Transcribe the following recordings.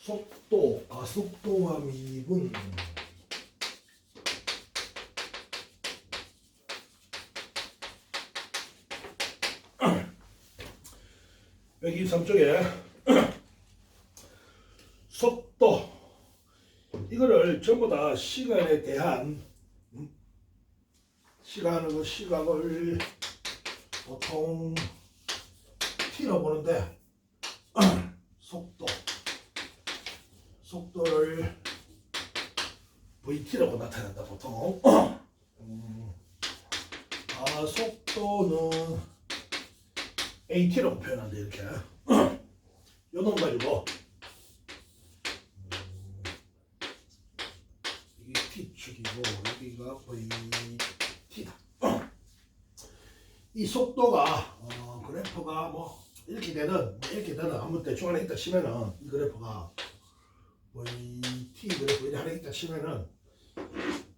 속도, 가속도와 미분. 여기 3쪽에 속도. 이거를 전부 다 시간에 대한 음, 시간을 시각을 보통 t로 보는데 속도 속도를 vt라고 나타낸다 보통. 음, 아 속도는 at라고 표현한다 이렇게. 요놈 가지고 음, 이게 t축이고 여기가 vt다. 이 속도가 어, 그래프가 뭐 이렇게 되든 뭐 이렇게 되든 아무 때 중간에 있다 치면은 이 그래프가 뭐이 t 그래프 이렇게 하나 있다 치면은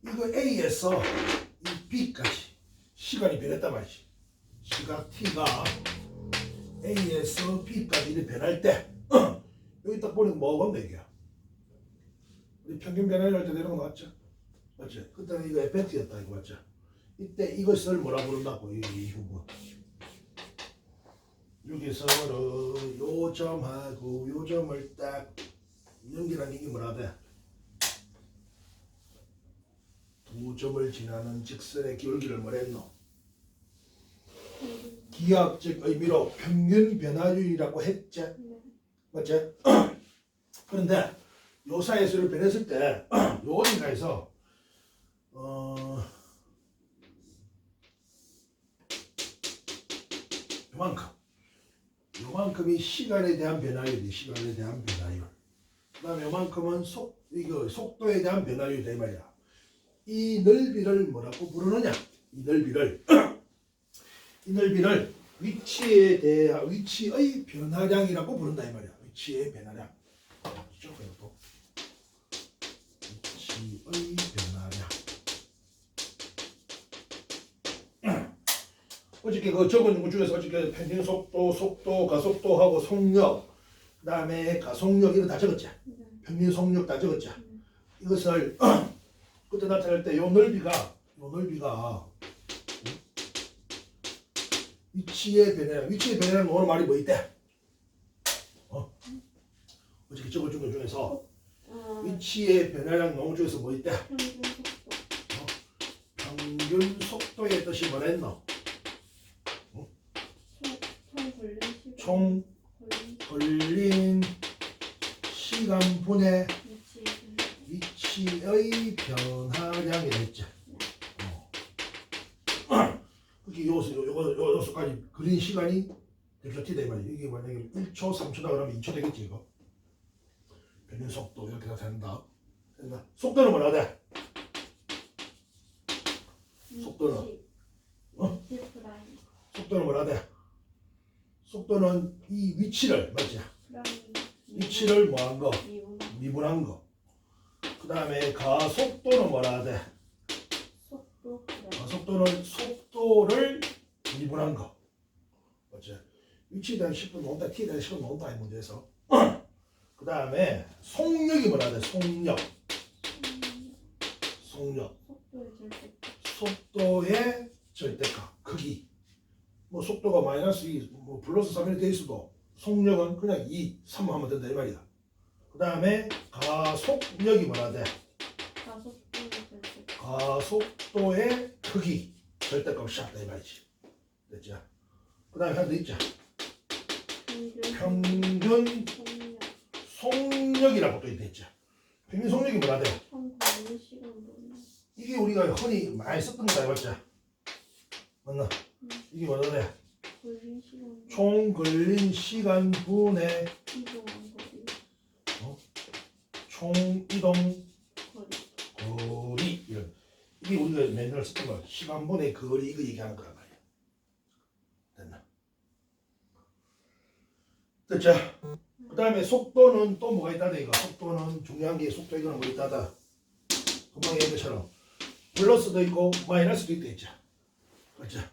이거 a에서 이 b까지 시간이 변했단 말이지 시각 t가 a에서 b까지 이렇게 변할 때 여기 딱 보니까 뭐가 온다 이게 우리 평균 변화를 할때 내려온 거 맞죠? 그때는 이거 fx였다 이거 맞죠? 이때 이것을 뭐라 부른다고 이, 이 부분 여기서는 요 점하고 요 점을 딱 연결한 이게 뭐라 돼? 두 점을 지나는 직선의 기울기를 뭐라 했노? 기하학적 의미로 평균 변화율이라고 했지? 맞지? 그런데 요 사이에서를 변했을 때 요 어딘가에서 어 요만큼 요만큼이 시간에 대한 변화율이 시간에 대한 변화율 그 다음에 요만큼은 속 이거 속도에 대한 변화율이다 이 말이야. 이 넓이를 뭐라고 부르느냐? 이 넓이를. 이 넓이를 위치에 대한 위치의 변화량이라고 부른다 이 말이야. 위치의 변화량. 이쪽 또 위치의 변화량. 어저께 그 적은 것 중에서 어저께 평균 속도, 속도, 가속도 하고 속력, 그 다음에 가속력 이거 다 적었지. 평균 속력 다 적었지. 이것을 그때 나타낼 때 요 넓이가 요 넓이가 음? 위치의 변화량, 위치의 변화량 오늘 말이 뭐 있대? 어? 어저께 적어준 것 중에서 어, 위치의 변화량 농 중에서 뭐 있대? 평균 속도. 평균 속도의 뜻이 뭐랬노? 총, 총 걸린 시간 시간분의 위치 위치의 변화량이 됐죠. 어. 그게 요수 요- 요거 요 요수까지 그린 시간이 돼 말이야. 이게 만약에 1초, 3초다 그러면 2초 되겠지 이거. 평균 속도 이렇게 다 된다. 된다. 속도는 뭐라 돼? 속도는? 어? 프라임 속도는 뭐라 돼? 속도는 이 위치를 맞지? 위치를 뭐한 거? 미분 미분한 거. 그 다음에 가속도는 뭐라 돼? 속도 가속도는 속도를 미분한 거. 맞지? 위치에 대한 10분 논다, t에 대한 10분 논다 이 문제에서. 그 다음에 속력이 뭐라 돼? 속력. 속력. 속도의 절대 속도의 절대값, 크기. 뭐 속도가 마이너스 2, 뭐 플러스 3이 돼 있어도 속력은 그냥 2, 3 하면 된다 이 말이야. 그 다음에 가속력이 뭐라 돼? 가속도의 크기 절대값이 작다 이 말이지. 됐죠? 그 다음에 하나 더 있죠. 평균 평균 속력 속력이라고 또 있죠. 평균 속력이 뭐라 돼? 이게 우리가 흔히 많이 썼던 거다 맞죠? 맞나? 이게 돼? 걸린 시간. 총 걸린 시간 분의 이동한 거리. 총 이동 거리. 거리. 이런. 이게 우리가 맨날 썼던 거 시간 분의 거리 이거 얘기하는 거란 말이야. 됐나? 됐죠? 그 다음에 속도는 또 뭐가 있다다 이거? 속도는 중요한 게 속도 이거는 뭐 있다다. 금방 얘기한 것처럼. 플러스도 있고 마이너스도 있다 있죠. 맞죠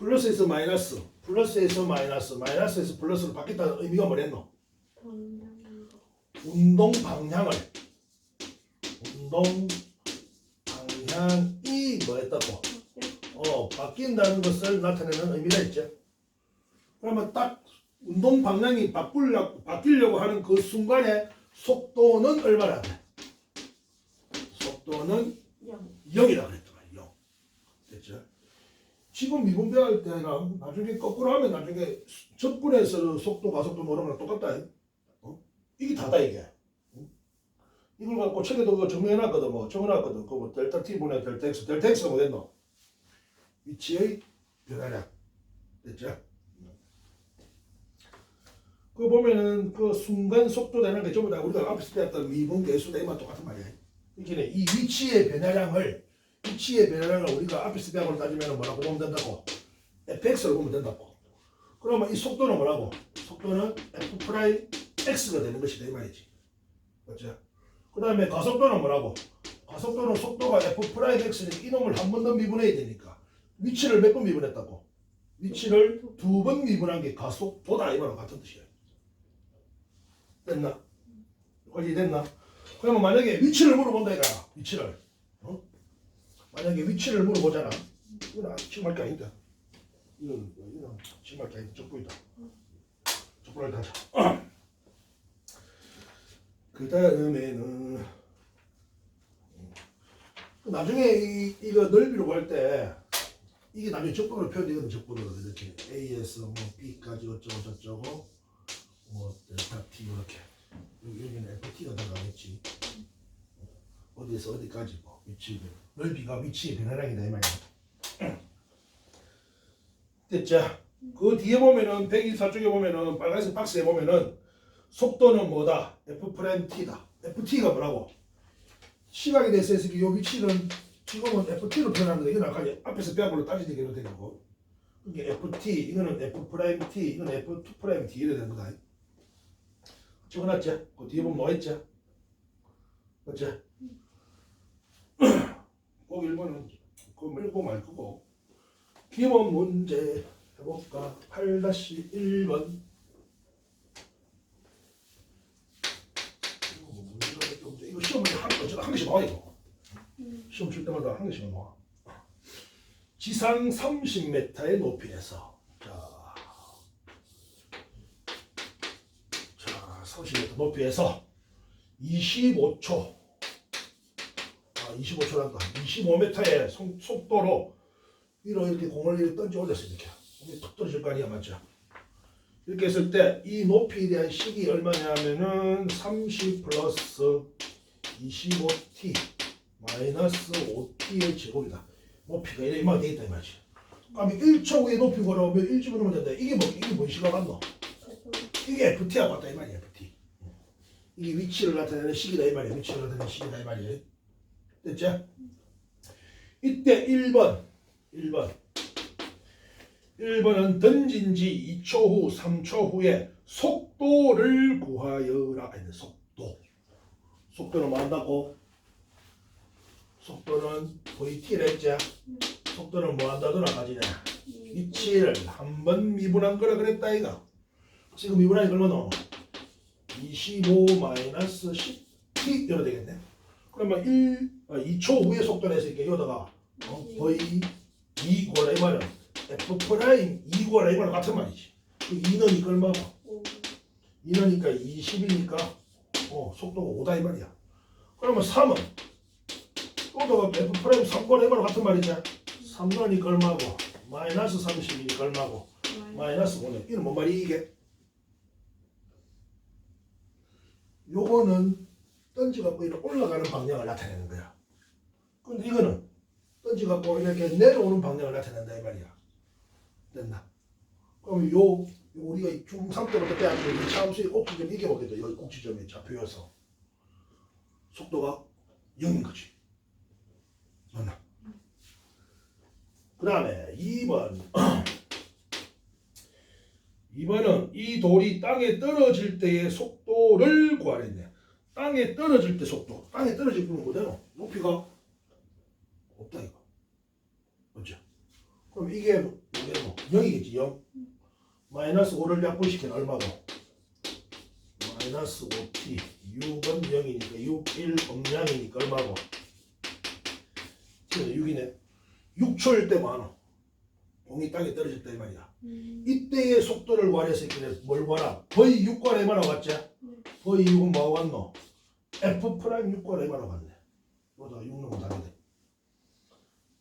플러스에서 마이너스 플러스에서 마이너스 마이너스에서 플러스로 바뀌었다는 의미가 뭐랬노 운동 방향을 운동 방향이 뭐였다고? 어 바뀐다는 것을 나타내는 의미가 있죠. 그러면 딱 운동 방향이 바꾸려고 바뀌려고 하는 그 순간에 속도는 얼마나 돼? 속도는 영. 0이라 그랬더만 0. 됐죠? 지금 미분 배울 때랑 나중에 거꾸로 하면 나중에 접근해서 속도 가속도 거랑 똑같다. 어? 이게 다다 이게. 어? 이걸 갖고 책에도 그거 정리해놨거든 뭐 정해놨거든 그 뭐 델타 t 분의 델타 x 델타 x가 뭐 됐노? 위치의 변화량 됐죠? 그 보면은 그 순간 속도 되는 게 전부 다 우리가 앞에서 배웠던 미분 계수 대만 똑같은 말이야. 그러니까 이 위치의 변화량을 위치의 변화량을 우리가 앞에서 배운 걸 따지면 뭐라고 보면 된다고? fx로 보면 된다고. 그러면 이 속도는 뭐라고? 속도는 f 프라임 x가 되는 것이다 이 말이지. 맞죠? 그 다음에 가속도는 뭐라고? 가속도는 속도가 f 프라임 x니까 이놈을 한 번 더 미분해야 되니까 위치를 몇 번 미분했다고? 위치를 두 번 미분한 게 가속도다 이 말과 같은 뜻이야. 됐나? 관리됐나? 그러면 만약에 위치를 물어본다 이거야. 위치를. 어? 만약에 위치를 물어보잖아. 이건 아, 지금 할게 아니다. 이건 이건 지금 할게 아니다. 적부이다. 적부를 다자. 그 다음에는 나중에 이, 이거 넓이로 할때 이게 나중에 적분으로 표현되거든 적분으로 이렇게 A에서 뭐 B까지 어쩌고 저쩌고 뭐 델타 T 이렇게 여기 여기는 FT가 들어가겠지 어디에서 어디까지 뭐 위치 넓이가 위치의 변화량이다 이 말이야. 됐죠? 그 뒤에 보면은 124쪽에 보면은 빨간색 박스에 보면은 속도는 뭐다? F 프라임 T다. FT가 뭐라고? 시각에 대해서 해서 이 위치는 지금은 FT로 표현하는데 이건 아까 앞에서 걸로 따지게 되는 되고. 이게 FT 이거는 F 프라임 T 이건 F2 프라임 T 이래 되는 거다. 적어놨죠? 그 뒤에 보면 나와있죠? 맞죠? 꼭 1번은 그거 밀고 말 거고 기본 문제 해볼까? 8-1번. 이거 뭐 시험을 한, 어쩌다 한 개씩 나와 이거. 시험 칠 때마다 한 개씩 나와 지상 30m의 높이에서. 자, 자 30m 높이에서 25초. 아 25초란다 25m의 속도로 위로 이렇게 공을 이렇게 던져 올렸어 이렇게 공이 툭 떨어질 거 아니야 맞죠? 이렇게 했을 때 이 높이에 대한 식이 얼마냐면은 30 플러스 25t 마이너스 5t의 제곱이다. 높이가 이래 이만 돼 있다 이 말이지. 그럼 1초 후에 높이 걸어오면 1주 넣으면 된다. 이게 뭐 이게 뭔 시간 같노? 이게 FT하고 같다 이 말이야 FT. 이게 위치를 나타내는 식이다 이 말이야. 위치를 나타내는 식이다 이 말이야. 됐죠? 이때 1번 1번. 1번은 던진 지 2초 후 3초 후에 속도를 구하여라. 아니 속도. 속도는 뭐 한다고? 속도는 VT를 했죠? 속도는 뭐 한다더라 가지냐 위치를 한 번 미분한 거라 그랬다 이가 지금 미분하니 얼마나 25 마이너스 10t 이러 되겠네. 그러면 1, 아, 2초 후에 속도를 했으니까 여기다가 어, V 2 고라 이 말은 F 프라임 2 고라 이 말은 같은 말이지. 그 2는 이걸 얼마고? 2는니까 20이니까? 어, 속도가 5다 이 말이야. 그러면 3은 또다가 F 프라임 3 고라 이 말은 같은 말이지. 3는니까 얼마고? 마이너스 30이니까 얼마고? 마이너스 5는 이는 뭔 말이 이게? 요거는 던지갖고 이렇게 올라가는 방향을 나타내는 거야 근데 이거는 던지갖고 이렇게 내려오는 방향을 나타낸다 이 말이야. 됐나? 그럼 요, 요 우리가 중3 때부터 이 차함수의 꼭지점 이겨보겠다 여기 꼭지점에 잡혀서. 속도가 0인 거지. 맞나? 그 다음에 2번 2번은 이 돌이 땅에 떨어질 때의 속도를 구하랬네. 땅에 떨어질 때 속도. 땅에 떨어질 때는 그대로 높이가 없다 이거 맞죠? 그럼 이게 이게 뭐 0이겠지 0 마이너스 5를 약분시키면 얼마고 마이너스 5t 6은 0이니까 6, 1 음량이니까 얼마고? 지금 6이네 6초일 때 많아 공이 땅에 떨어질 때 말이야 음. 이때의 속도를 구하려서 이렇게 뭘 구하라 V 6과 M하고 같지? V 6은 뭐하고 같노? F 프라임 6과 M하고 같네 여기다가 6 넣으면 답이 돼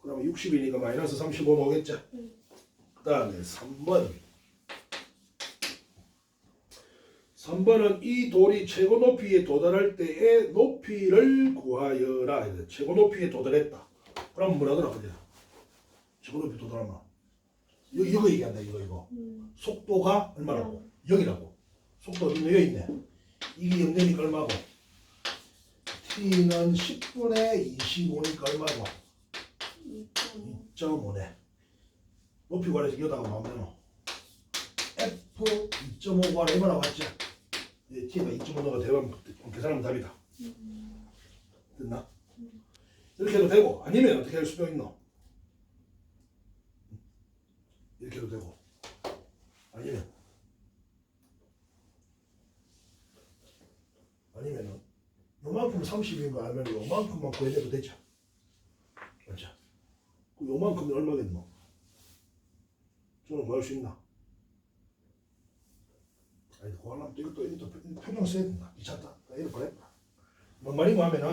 그러면 60이니까 마이너스 35 나오겠지? 네. 그 다음에 3번 3번은 이 돌이 최고 높이에 도달할 때의 높이를 구하여라. 최고 높이에 도달했다 그럼 뭐라더라 그래 최고 높이 도달하면 이거, 이거 얘기한다 이거 이거 음. 속도가 얼마라고? 0이라고 속도 어디 여기 있네 이게 0되니까 얼마고? t는 10분의 25니까 얼마고? 2.5. 2.5네. 높이 구하래서 여기다가 넣어. F 2.5 구하래 이거 나왔지? 예, T가 2.5 넣어가 대박 계산하면 답이다. 음. 됐나? 이렇게 해도 되고 아니면 어떻게 할 수도 있노? 이렇게 해도 되고 아니면 아니면은 요만큼 30인 거 알면 요만큼만 구해내도 되죠. 그 요만큼이 얼마겠노? 저는 뭐할수 있나? 아니 구하려면 또 이것도 이것도 표- 표정 써야 된다. 귀찮다. 이렇게 보냈다. 뭔 말인가 하면은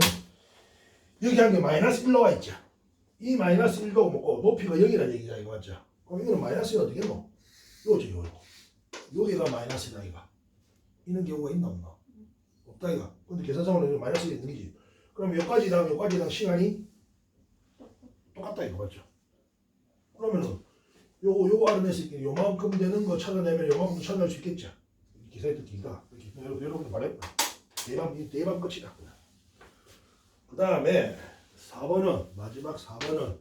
여기 한 게 마이너스 1로가 있죠. 이 마이너스 1도 먹고 높이가 0이라는 얘기가 이거 맞죠? 그럼 이거는 마이너스가 어떻겠노? 요거죠 요거. 여기가 마이너스다 이가. 있는 경우가 있나 없나? 없다 이가. 근데 계산상으로 이거 마이너스가 있는 거지. 그럼 여기까지랑 여기까지랑 시간이 똑같다 이거 맞죠? 그러면은 요거 요거 있게 요만큼 되는 거 찾아내면 요만큼 찾아낼 수 있겠죠? 기사에 듣기가 이렇게 여러분 여러분들. 대박 이 대박 끝이다. 그 다음에 4번은 마지막 4번은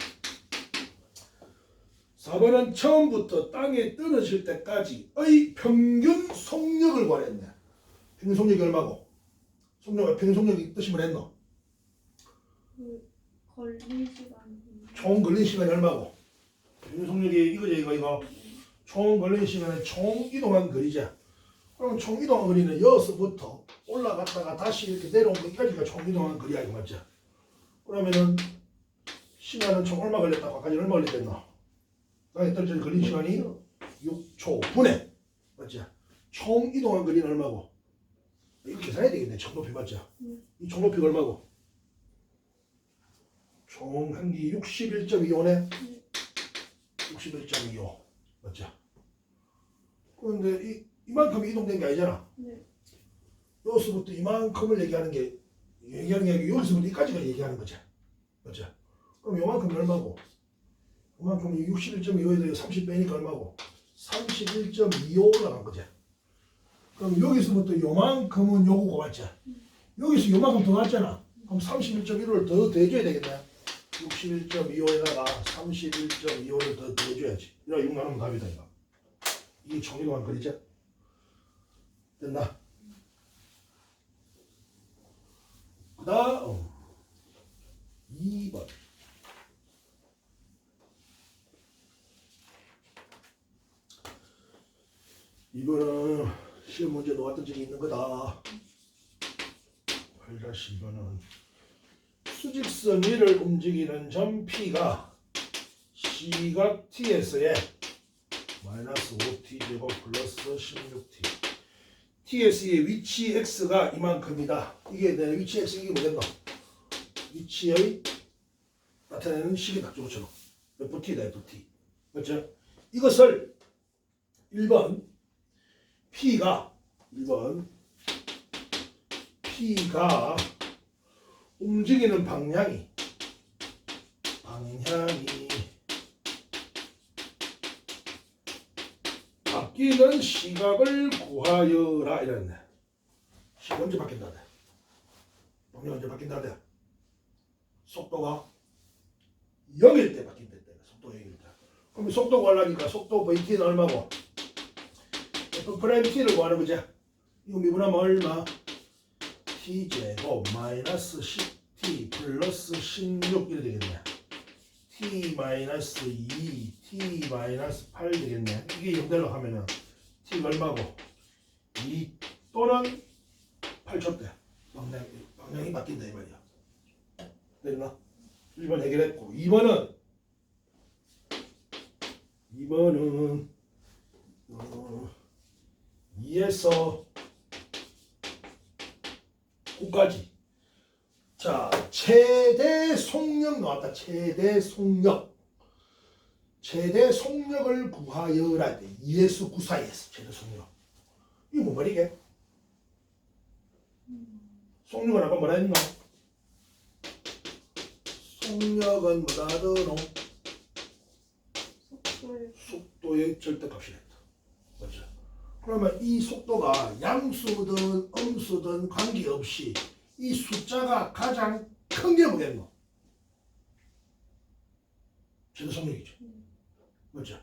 4번은 처음부터 땅에 떨어질 때까지의 평균 속력을 구하랬네. 평균 속력이 얼마고? 속력 평균 속력이 뜻이 뭐랬노? 그 시간. 총 걸린 시간이 얼마고? 속력이 이거죠 이거 이거. 총 걸린 시간에 총 이동한 거리죠. 그럼 총 이동한 거리는 여기서부터 올라갔다가 다시 이렇게 내려온 거기까지가 총 이동한 거리야 이거 맞죠? 그러면은 시간은 총 얼마 걸렸다고 아까 얼마 걸렸겠나? 땅에 떨어져 걸린 시간이 6초 분에 맞죠? 총 이동한 거리는 얼마고? 이거 계산해야 되겠네 총 높이 맞죠? 음. 이총 높이가 얼마고? 총 한기 61.25네 61.25 맞죠? 그런데 이, 이만큼 이동된 게 아니잖아 네. 여기서부터 이만큼을 얘기하는 게 얘기하는 게 아니고 여기서부터 여기까지가 얘기하는 거죠. 맞죠? 그럼 요만큼이 얼마고? 요만큼이 61.25에서 30 빼니까 얼마고? 31.25 올라간 거죠. 그럼 여기서부터 요만큼은 요거고 맞죠? 여기서 요만큼 더 났잖아. 그럼 31.15를 더 더해줘야 되겠네. 61.25에다가 31.25를 더 더해줘야지. 이거 6 나누면 답이다 이거. 이게 총이동한 거리죠? 됐나? 그 다음 2번 이거는 시험 문제 놓았던 적이 있는 거다 8-2번은 수직선 위를 움직이는 점 P가 시각 T에서의 마이너스 5T 제곱 플러스 16T TS의 위치 X가 이만큼이다. 이게 내 위치 X 이게 뭐겠노? 위치의 나타내는 식이다. 저거처럼. FT다 FT. 맞죠? 이것을 1번 P가 1번 P가 움직이는 방향이 방향이 바뀌는 시각을 구하여라 이랬네. 시각 언제 바뀐다대? 방향 언제 바뀐다대? 속도가 0일 때 바뀐대. 속도 0일 때. 그럼 속도 구하려니까 속도 VT는 얼마고? F 프라임 T를 구하는 거지. 이거 미분하면 얼마? T 제곱 마이너스 10T 플러스 16 이래 되겠네. T 마이너스 2, T 마이너스 8 되겠네. 이게 0 되려고 하면은 T가 얼마고? 2 또는 8초 때 방향, 방향이 바뀐다 이 말이야. 됐나? 1번 해결했고 2번은 2번은 어, 2에서 9까지 자 최대 속력 나왔다 최대 속력 최대 속력을 구하여라 돼 2에서 9 사이에서 최대 속력 이게 뭔 말이게? 속력은 아까 뭐라 했노? 속력은 뭐라 하더노? 속도의. 맞죠? 그러면 이 속도가 양수든 음수든 관계없이 이 숫자가 가장 큰 게 뭐겠노? 최대 속력이죠. 맞죠?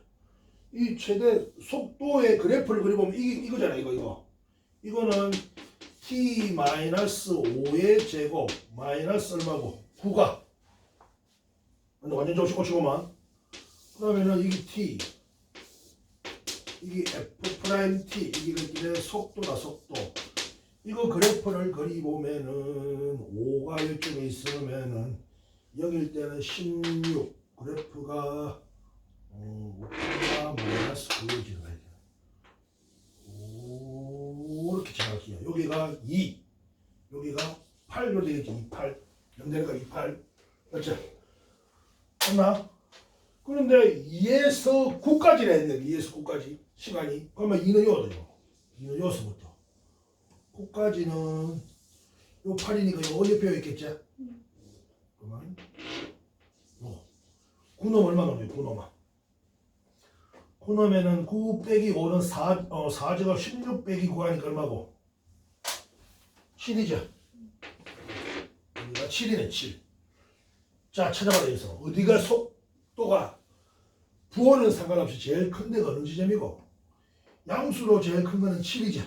이 최대 속도의 그래프를 그려보면 이게 이거잖아 이거 이거. 이거는 t 마이너스 5의 제곱 마이너스 얼마고 9가 완전 정식 고치고만 그러면은 이게 t 이게 f 프라임 t 이게 이게 속도다 속도 이거 그래프를 그리 보면은 5가 이쪽에 있으면은 0일 때는 16 그래프가 어, 5가 마이너스 9에 지나가야 돼. 오, 이렇게 정확히요. 여기가 2, 여기가 8로 되겠지. 28. 0되니까 28. 그렇죠? 맞나? 그런데 2에서 9까지라 했네. 2에서 9까지 시간이. 그러면 2는 요거든요. 2는 요서부터. 9까지는 요 8이니까 요 어디 뼈 있겠지? 그러면 요 9놈 얼마 나오죠? 9놈아. 9놈에는 9 빼기 5는 4, 어, 4제곱 16 빼기 9 하니까 얼마고? 7이죠? 여기가 7이네 7. 자 찾아봐 여기서 어디가 속도가 부호는 상관없이 제일 큰 데가 어느 지점이고 양수로 제일 큰 거는 7이죠.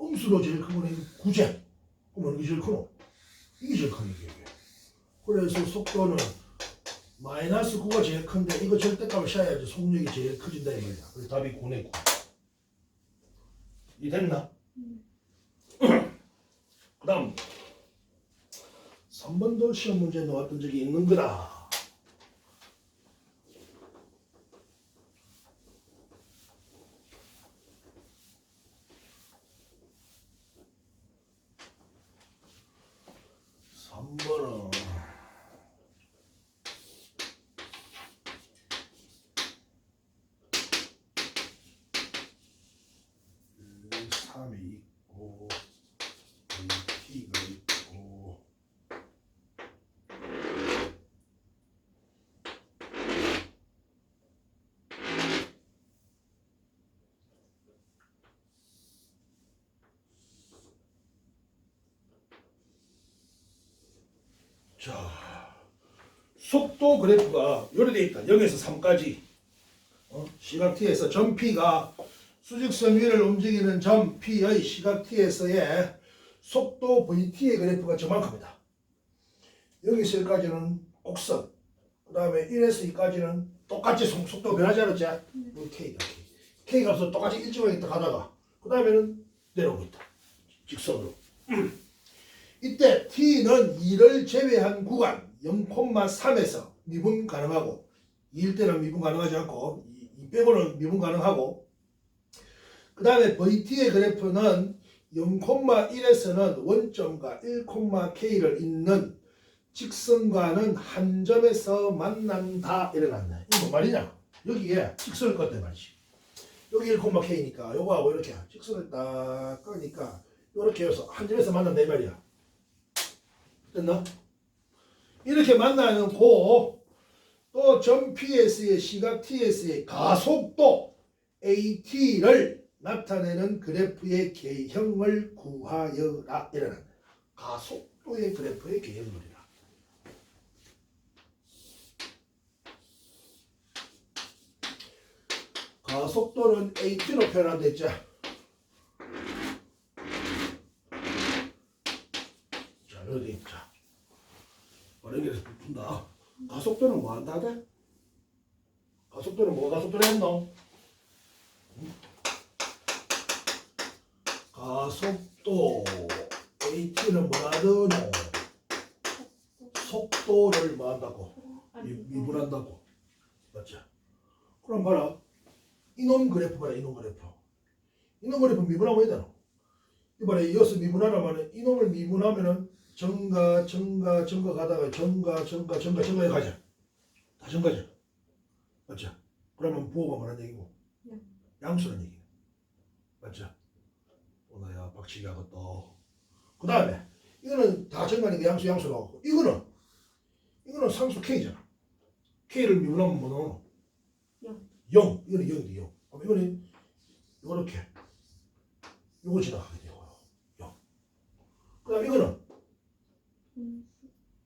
음수로 제일 큰 거는 9죠. 그럼 어느 게 제일 크노? 이게 제일 큰 얘기예요. 그래서 속도는 마이너스 9가 제일 큰데 이거 절대값을 씌워야지 속력이 제일 커진다 이 말이야. 그래서 답이 9네 9. 이 됐나? 그 다음 3번도 시험 문제 나왔던 적이 있는 거다. 삼번은 삼이 있고 T가 있고 자, 속도 그래프가 돼 있다. 0에서 3까지. 어? 시각 t에서 점 p가 수직선 위를 움직이는 점 p의 시각 t에서의 속도 vt의 그래프가 저만큼이다. 여기서 여기까지는 곡선. 그 다음에 1에서 2까지는 똑같이 속- 속도 변하지 않았지? 뭐 k가 k. 값은 똑같이 일정하게 있다 가다가 그 다음에는 내려오고 있다. 직선으로. 이때 t는 2를 제외한 구간 0,3에서 미분 가능하고 2일 때는 미분 가능하지 않고 2 빼고는 미분 가능하고 그 다음에 vt의 그래프는 0,1에서는 원점과 1,k를 잇는 직선과는 한 점에서 만난다. 이래놨네. 이거 뭔 말이냐? 여기에 직선을 껐단 말이지. 여기 1,k니까 요거하고 이렇게 직선을 딱 끄니까 이렇게 해서 한 점에서 만난다 이 말이야. 됐나? 이렇게 만나는 고 또 점 PS의 시각 TS의 가속도 AT를 나타내는 그래프의 개형을 구하여라 이라는 가속도의 그래프의 개형물이라. 가속도는 AT로 표현한댔죠. 자, 여기 있자. 어렵게 붙는다. 가속도는 뭐 한다 돼? 가속도는 뭐가 가속도를 했노? 응? 가속도 AT는 뭐 하더노? 속도를 뭐 한다고? 미, 미분한다고. 맞죠? 봐라. 이놈 그래프 봐라, 이놈 그래프. 이놈 그래프 미분하면 되잖아. 이봐라, 이어서 미분하라면 이놈을 미분하면은 정가, 정가, 정가 가다가 정가, 정가, 정가, 정가에 가자. 다 정가죠. 맞죠? 그러면 부호가 뭐라는 얘기고? 네. 양수라는 얘기. 맞죠? 오나야 박치기 하겠다. 그 다음에 이거는 다 정가니까 양수, 양수 나오고 이거는 이거는 상수 K잖아. K를 미분하면 뭐 나오노? 영. 0. 이거는 0이지 0. 그럼 이거는 요렇게 요거 지나가게 돼요. 0. 그 다음 이거는 음,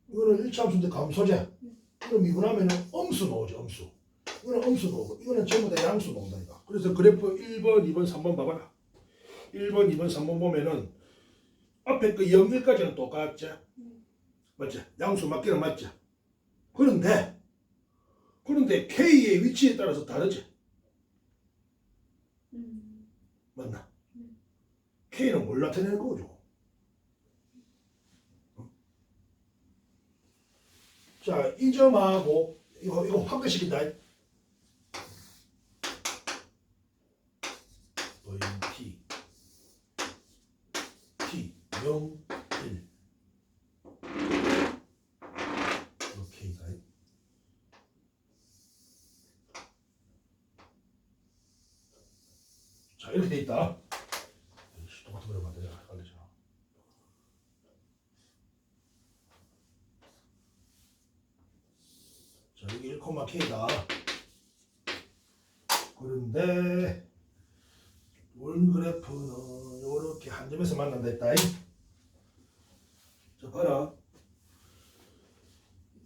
이거는 1차 함수인데 감소제. 이거 미분하면은 음수 나오지 음수. 이거는 음수 나오고 이거는 전부 다 양수 나온다니까. 그래서 그래프 1번, 2번, 3번 봐봐라. 1번, 2번, 3번 보면은 앞에 그 0, 1까지는 똑같지. 맞지? 양수 맞기는 맞지. 그런데 그런데 K의 위치에 따라서 다르지. 음, 맞나? 음. K는 뭘 나타내는 거죠? 어? 자, 이 점하고 이거 이거 확대시킨다. 또이 T T 0 1 이렇게다. 자, 이렇게 돼 있다. 에이씨, 똑같은 거를 만들자. 헷갈리죠. 자, 1,K다. 그런데 원 그래프는 이렇게 한 점에서 만난다 했다. 자, 봐라.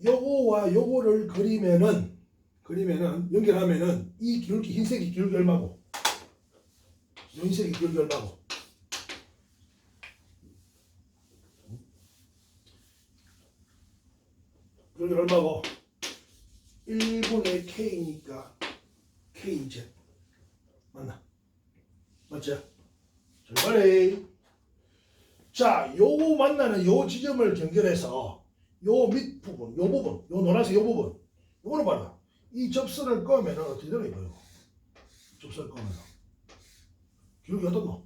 요거와 요거를 그리면은 그리면은 연결하면은 이 기울기 흰색이 기울기 얼마고? 요 흰색이 기울기 얼마고? 기울기 얼마고? 1분의 K니까 K제 맞나? 맞죠? 출발해 자, 요거 만나는 요 지점을 연결해서 요 밑부분, 요 부분, 요 노란색 요 부분 요거는 봐라 이 접선을 꺼면 어떻게 되는 거예요? 접선을 꺼면 기록이 어떻노?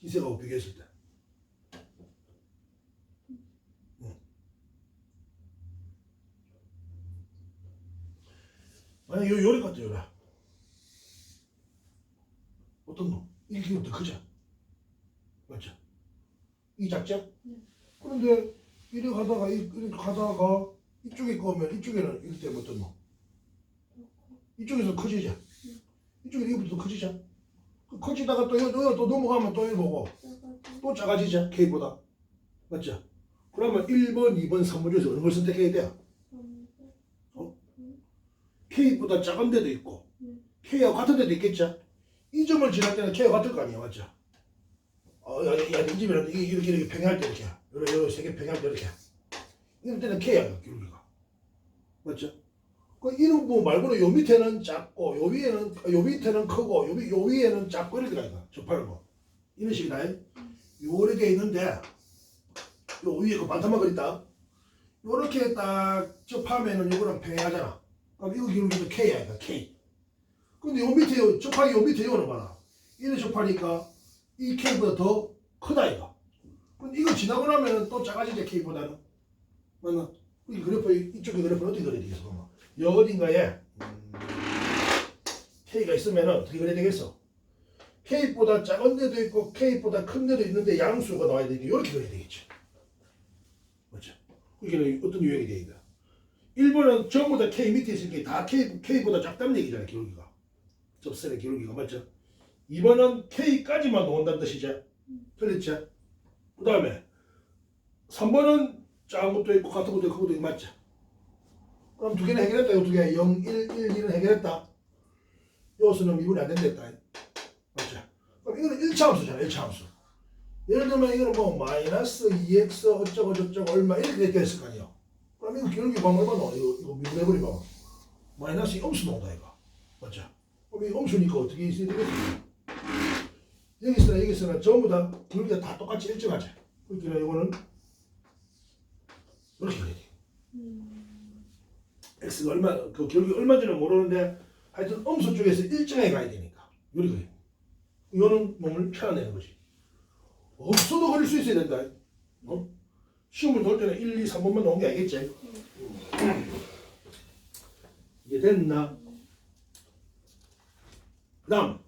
흰색하고 비교했을 때 응. 만약 요 요리 같아 요리 어떻노? 이 기록도 크죠? 맞죠? 이 작죠? 네. 그런데 이리 가다가 이- 이리 가다가 이쪽에 거면 이쪽에는 이럴 때 어떻노? 이쪽에서 커지죠? 이쪽에 이거부터 커지죠? 그 커지다가 또 이거 또 넘어가면 또 이거 보고 작아지고, 또 작아지죠? K보다 맞죠? 그러면 1번, 2번, 3번 중에서 어느 걸 선택해야 돼요? K보다 작은 데도 있고 음. K하고 같은 데도 있겠죠? 이 점을 지날 때는 K가 같을 거 아니에요 맞죠? 어, 야, 야, 이 집에는 이게 이렇게 이렇게 평행할 때 이렇게 이렇게 이렇게 세개 평행할 때 이렇게 이럴 때는 K야 기울기가 맞죠? 그 이런 부분 말고는 요 밑에는 작고 요 위에는 요 밑에는 크고 요, 위, 요 위에는 작고 이렇게 가니까 접하는 거 이런 식이다 요렇게 돼 있는데 요 위에 그 반타만 그렸다 요렇게 딱 접하면은 요거랑 평행하잖아 그럼 이거 기울기도 K야 이거 K. 근데 요 밑에 요 접하기 요 밑에 요거는 봐라. 이래 접하니까 이 K보다 더 크다 이거. 근데 이거 지나고 나면은 또 작아지죠 K보다는. 맞나? 이 그래프 이쪽에 그래프는 어떻게 그려야 되겠어 그러면? 여 어딘가에 음, K가 있으면은 어떻게 그려야 되겠어? K보다 작은 데도 있고 K보다 큰 데도 있는데 양수가 나와야 되니까 이렇게 그려야 되겠죠 맞죠? 이게 어떤 유형이 있 다 1번은 전부 다 K 밑에 있으니까 다 K, K보다 작다는 얘기잖아요 기울기가 접선의 기울기가 맞죠? 2번은 K까지만 나온다는 뜻이죠 틀렸죠? 그 다음에 3번은 작은 것도 있고 같은 것도 있고 큰 것도 있고 맞죠? 그럼 두 개는 해결했다 이거 두 개. 0, 1, 1, 2는 해결했다 요수는 미분이 안 된다 맞죠? 그럼 이거는 1차 함수잖아 1차 함수 예를 들면 이거는 뭐 마이너스 2x 어쩌고 저쩌고 얼마 이렇게 됐을 거 아니에요 이거 기울기 얼마 나와 이거, 이거 미분해버리면 마이너스 이 음수 나온다 이거 맞죠? 그럼 이 음수니까 어떻게 있어야 되겠어요? 여기서나 여기서나 전부 다 굵기가 다 똑같이 일정하죠. 그러니까 이거는 이렇게 해야 돼. 음. x가 얼마 그 기울기 얼마인지는 모르는데 하여튼 음수 쪽에서 일정하게 가야 되니까 요리가 해. 이거는 몸을 편안내는 거지. 없어도 걸릴 수 있어야 된다. 어? 시험을 돌 때는 1, 2, 3번만 나온 게 아니겠지? 이게 됐나? 그 다음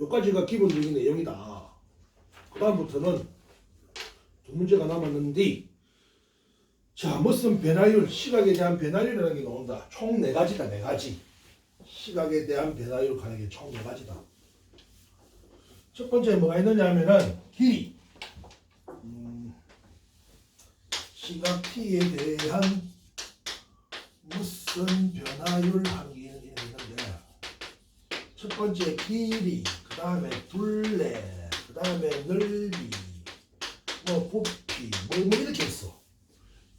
여기까지가 기본적인 내용이다. 그 다음부터는 두 문제가 남았는데 자, 무슨 변화율, 시각에 대한 변화율이라는 게 나온다. 총 네 가지다, 네 가지. 시각에 대한 변화율 가는 게 총 네 가지다. 첫 번째 뭐가 있느냐 하면은 길이. 음, 시각 t에 대한 무슨 변화율 게 있는데 첫 번째 길이, 그 다음에 둘레, 그 다음에 넓이, 뭐 부피, 뭐, 뭐 이렇게 있어.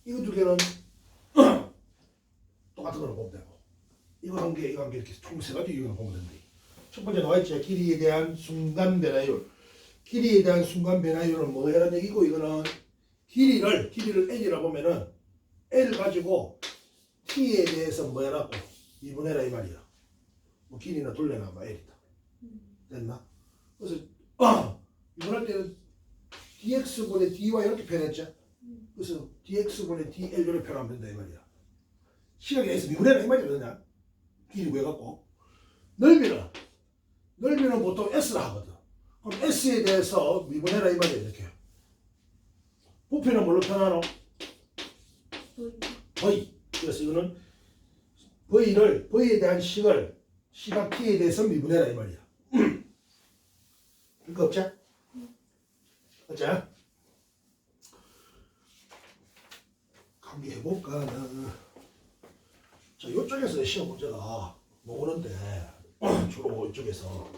이거 두 개는 똑같은 걸로 보면 되고 이거 한 개, 이거 한 개 이렇게 총 세 가지 이유로 보면 된대. 첫 번째 나와 있지 길이에 대한 순간 변화율. 길이에 대한 순간 변화율은 뭐라는 얘기고 이거는 길이를 길이를 n이라 보면은 n을 가지고 t에 대해서 뭐 해라고 미분해라 이 말이야. 뭐 길이나 둘레나 뭐 n이다. 됐나? 그래서 어, 미분할 때는 dx분의 dy 이렇게 표현했죠. 그래서 dx분의 dl로 표현하면 된다 이 말이야. 시각에 s 미분해라 이 말이야 그냥 길이 왜 갖고 넓이는 넓이는 보통 s라 하거든. 그럼 s에 대해서 미분해라 이 말이야 이렇게. 부피는 뭘로 표현하노? v. 그래서 이거는 v를 v에 대한 식을 시각 t에 대해서 미분해라 이 말이야. 이거 없자? 없자? 감기 해볼까? 자, 이쪽에서 시험 문제가 나오는데 주로 이쪽에서